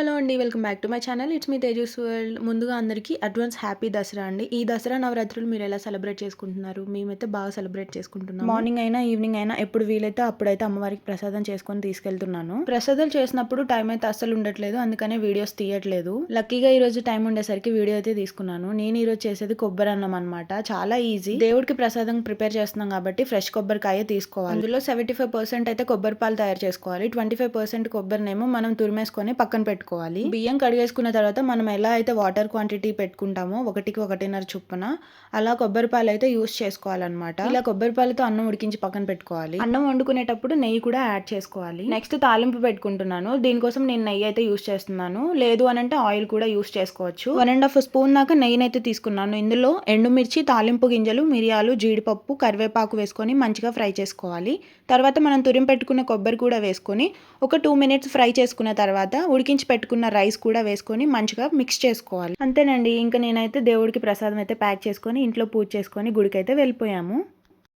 Hello అండి welcome back to my channel. It's me Tejas world. ముందుగా అందరికీ advance happy Dasara అండి. ఈ దసరా నవరాత్రులు మీరు ఎలా సెలబ్రేట్ చేసుకుంటున్నారు? మేమైతే బాగా సెలబ్రేట్ చేసుకుంటున్నాం మార్నింగ్ అయినా ఈవినింగ్ అయినా ఎప్పుడు వీలైతే అప్పుడైతే అమ్మవారికి ప్రసాదం చేసుకొని తీసుకెళ్తున్నాను. ప్రసాదాలు చేసినప్పుడు టైం అయితే అస్సలు ఉండట్లేదు అందుకనే వీడియోస్ తీయట్లేదు. లక్కీగా ఈ రోజు టైం ఉండేసరికి వీడియో అయితే తీసుకున్నాను. నేను ఈ రోజు చేసేది కొబ్బరి అన్నం అనమాట చాలా ఈజీ. దేవుడికి ప్రసాదం ప్రిపేర్ చేస్తున్నాం కాబట్టి ఫ్రెష్ కొబ్బరికాయ తీసుకోవాలి. అందులో సెవెంటీ ఫైవ్ పర్సెంట్ అయితే కొబ్బరి పాలు తయారు చేసుకోవాలి. ట్వంటీ ఫైవ్ పర్సెంట్ కొబ్బరినేమో మనం తురిమేసుకొని పక్కన పెట్టుకోవాలి. పెట్టుకోవాలి బియ్యం కడిగేసుకున్న తర్వాత మనం ఎలా అయితే వాటర్ క్వాంటిటీ పెట్టుకుంటామో ఒకటికి ఒకటిన్నర చొప్పున అలా కొబ్బరి పాలు అయితే యూస్ చేసుకోవాలన్నమాట. ఇలా కొబ్బరి పాలతో అన్నం ఉడికించి పక్కన పెట్టుకోవాలి. అన్నం వండుకునేటప్పుడు నెయ్యి కూడా యాడ్ చేసుకోవాలి. నెక్స్ట్ తాలింపు పెట్టుకుంటున్నాను. దీనికోసం నేను నెయ్యి అయితే యూస్ చేస్తున్నాను. లేదు అని అంటే ఆయిల్ కూడా యూస్ చేసుకోవచ్చు. వన్ అండ్ హాఫ్ స్పూన్ దాకా నెయ్యిని అయితే తీసుకున్నాను. ఇందులో ఎండుమిర్చి తాలింపు గింజలు మిరియాలు జీడిపప్పు కరివేపాకు వేసుకొని మంచిగా ఫ్రై చేసుకోవాలి. తర్వాత మనం తురిం పెట్టుకున్న కొబ్బరి కూడా వేసుకొని ఒక టూ మినిట్స్ ఫ్రై చేసుకున్న తర్వాత ఉడికించి పెట్టుకున్న రైస్ కూడా వేసుకొని మంచిగా మిక్స్ చేసుకోవాలి. అంతేనండి ఇంకా నేనైతే దేవుడికి ప్రసాదం అయితే ప్యాక్ చేసుకొని ఇంట్లో పూజ చేసుకొని గుడికి అయితే వెళ్ళిపోయాము.